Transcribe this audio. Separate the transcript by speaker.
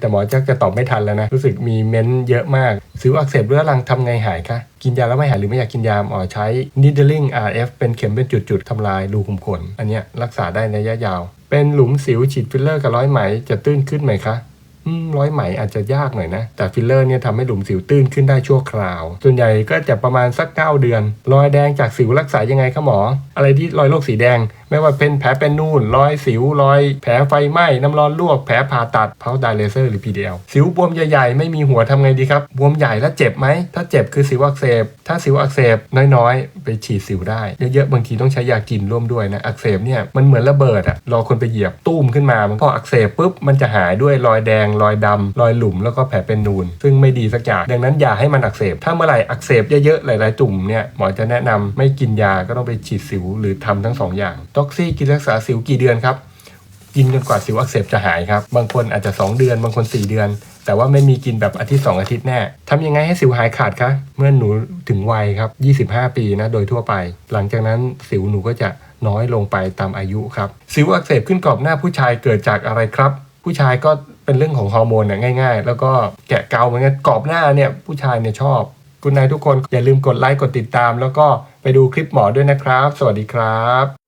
Speaker 1: แต่หมอจักจะตอบไม่ทันแล้วนะ รู้สึกมีเม้นต์เยอะมากสิวอักเสบเรื้อรังทำไงหายคะ กินยาแล้วไม่หายหรือไม่อยากกินยาหมอใช้ needling RF เป็นเข็มเป็นจุดๆทำลายรูขุมขน อันเนี้ยรักษาได้ในระยะยาว เป็นหลุมสิวฉีดฟิลเลอร์กับร้อยไหมจะตื้นขึ้นไหมคะ ร้อยไหมอาจจะยากหน่อยนะ แต่ฟิลเลอร์เนี่ยทำให้หลุมสิวตื้นขึ้นได้ชั่วคราว ส่วนใหญ่ก็จะประมาณสัก 9 เดือน รอยแดงจากสิวรักษายังไงคะหมอ อะไรที่รอยโรคสีแดง ไม่ว่าเป็นแผลเป็นนูนรอยสิว รอยแผลไฟไหม้ น้ำร้อนลวก แผลผ่าตัดเพาไดเลเซอร์หรือ PDL สิวบวมใหญ่ๆ ไม่มีหัวทำไงดีครับ บวมใหญ่แล้วเจ็บไหม ถ้าเจ็บคือสิวอักเสบ ถ้าสิวอักเสบน้อยๆ ไปฉีดสิวได้ เยอะๆ บางทีต้องใช้ยากินร่วมด้วยนะ อักเสบเนี่ยมันเหมือนระเบิดอะรอคนไปเหยียบตุ้มขึ้นมา มันพออักเสบปุ๊บมันจะหายด้วยรอยแดงรอยดำรอยหลุมแล้วก็แผลเป็นนูน ซึ่งไม่ดีสักอย่างดังนั้นอย่าให้มันอักเสบ ถ้าเมื่อไหร่อักเสบเยอะๆหลายๆตุ่มเนี่ยหมอจะแนะนำไม่กินยาก็ต้องไปฉีดสิวหรือทำทั้งสองอย่างด็อกซี่กินรักษาสิวกี่เดือนครับกินจนกว่าสิวอักเสบจะหายครับ บางคนอาจจะ 2 เดือน บางคน 4 เดือน แต่ว่าไม่มีกินแบบอาทิตย์ 2 อาทิตย์แน่ทำยังไงให้สิวหายขาดคะ เมื่อหนูถึงวัยครับ 25 ปีนะ โดยทั่วไป หลังจากนั้นสิวหนูก็จะน้อยลงไปตามอายุครับ สิวอักเสบขึ้นกรอบหน้าผู้ชายเกิดจากอะไรครับ ผู้ชายก็ เป็นเรื่องของฮอร์โมนน่ยง่าย ๆ แล้วก็แกะเกาเหมือนกันกรอบหน้าเนี่ยผู้ชายเนี่ยชอบคุณนายทุกคนอย่าลืมกดไลค์กดติดตาม แล้วก็ไปดูคลิปหมอด้วยนะครับ สวัสดีครับ